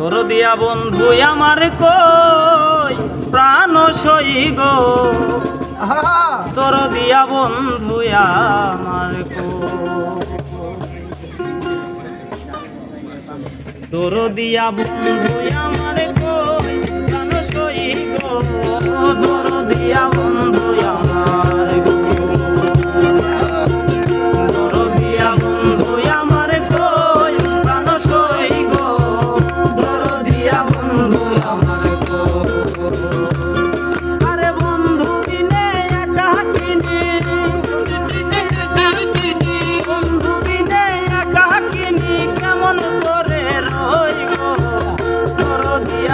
তোর দিয়া বন্ধু আমার কই? প্রাণ সই গো। তোর দিয়া বন্ধু আমার তোর দিয়া বন্ধু আমার কই? প্রাণ সই গো।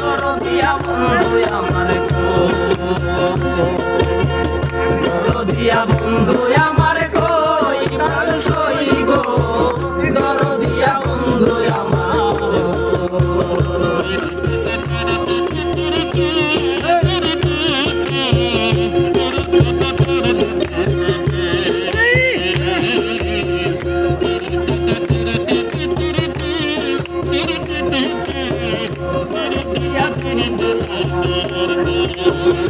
দরদিয়া বন্ধু আমার গো দরদিয়া বন্ধু আমার কই প্রাণ সই গো দরদিয়া বন্ধু আমার yeah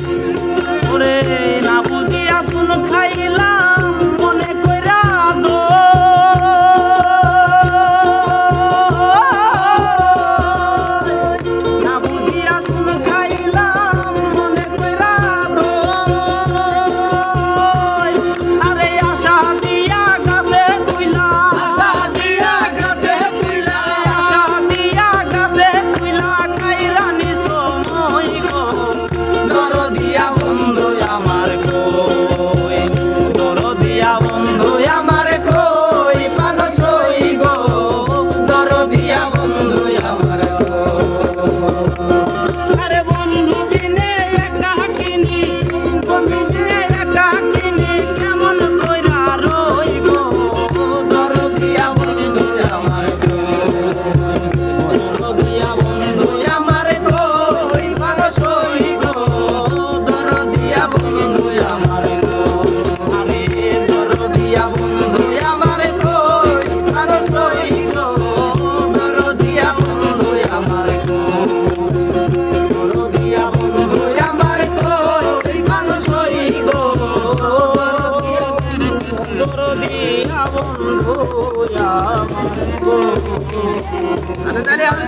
you. দিয়া বন্ধু